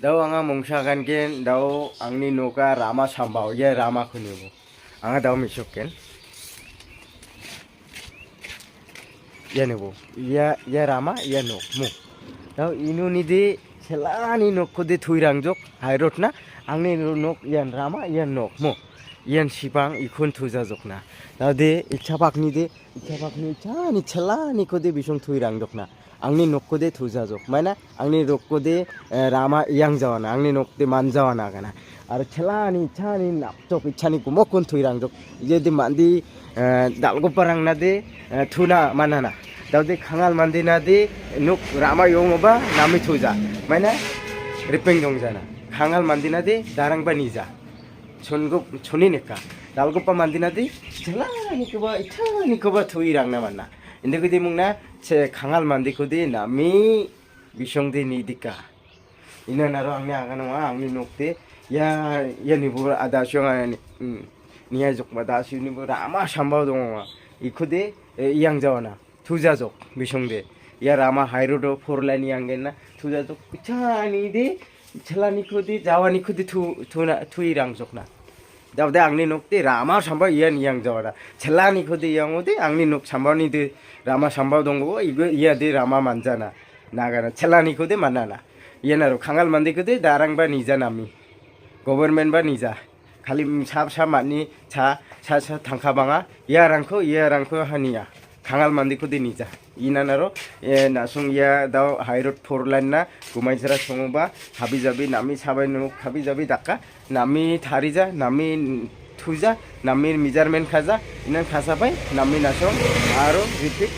दाउ आंहा मंसागानकेन दाउ आंनि न'का रामा साम्बाव ये रामाखौ नुबो आंहा दाउ मिसकेन ये नुबो ये ये रामा ये न' मु दाउ इनु निदि सेलानि न'खौ दि थुइरांजक हाइरड ना आंनि न' यान रामा यान न' मु यान सिबां इखुन थुजाजक ना दाउ दे इच्छा આંગની નોક્કોદે થુજાજો માયના આંગની રોક્કોદે રામા ઈયાંગ જવાના આંગની નોકતે માન જવાના કાના আর খেলানি ছানি নাপচক ইচ্ছানি কুমো কোন থুই রাং যদি মান্দি দালগোপা রাং না দে থুনা মানা না দাউদি খাঙাল মান্দি না দে নুক রামা ইয়ং বা নামি থুজা মানে রিপেং দং জানা খাঙাল মান্দি না দে দারাং বা নিজা ছনগো ছনি নেকা দালগোপা মান্দি না দে খেলানি কবা ইচ্ছানি কবা থুই রাং না মানা mandi kudi nami bisong di nidika ina naro angni agana wa angni nokte ya ya ni bu ada shonga ni niya jokma da shi ni bu rama shambao dong wa ikode yang jawana thuja jok bisong de ya rama hairodo four line yang genna thuja jok itani di chelani kudi jawani kudi thu thuna thui rang jokna दाउदे आंनि न'ते Rama साम्बाव Ian इयां जावादा छेलानि खोदे इयाङोदे आंनि न'क साम्बावनि दे रामा साम्बाव दंगो इगो इया दे रामा मानजाना नागाना छेलानि खोदे मानाना Ian आरो खांगाल मान्दे खोदे दारांबा निजा नामि गभर्नमेन्ट बा निजा खालि सा सा मानि सा सा सा थांखा बाङा इया रांखौ इया रांखौ हानिया खांगाल मान्दे खोदे निजा इनान आरो ए नासुं इया दाउ हाइरड फोर लाइन ना गुमाइजरा सङोबा हाबि जाबि नामि साबाय नुक हाबि जाबि दाका नामि थारिजा नामि थुजा नामि मेजारमेन्ट खाजा इनान खासाबाय नामि नासं आरो रिपिट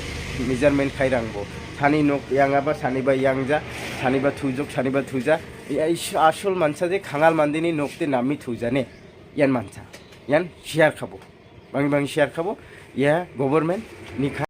मेजारमेन्ट खाइरांबो सानि नक याङाबा सानिबा यांजा सानिबा थुजक सानिबा थुजा इया আসল মানসা যে খাঙাল মান্দিনি নকতে নামি থুজানে ইয়ান মানসা ইয়ান শেয়ার খাবো বাঙি বাঙি শেয়ার খাবো ইয়া গভর্নমেন্ট নিখা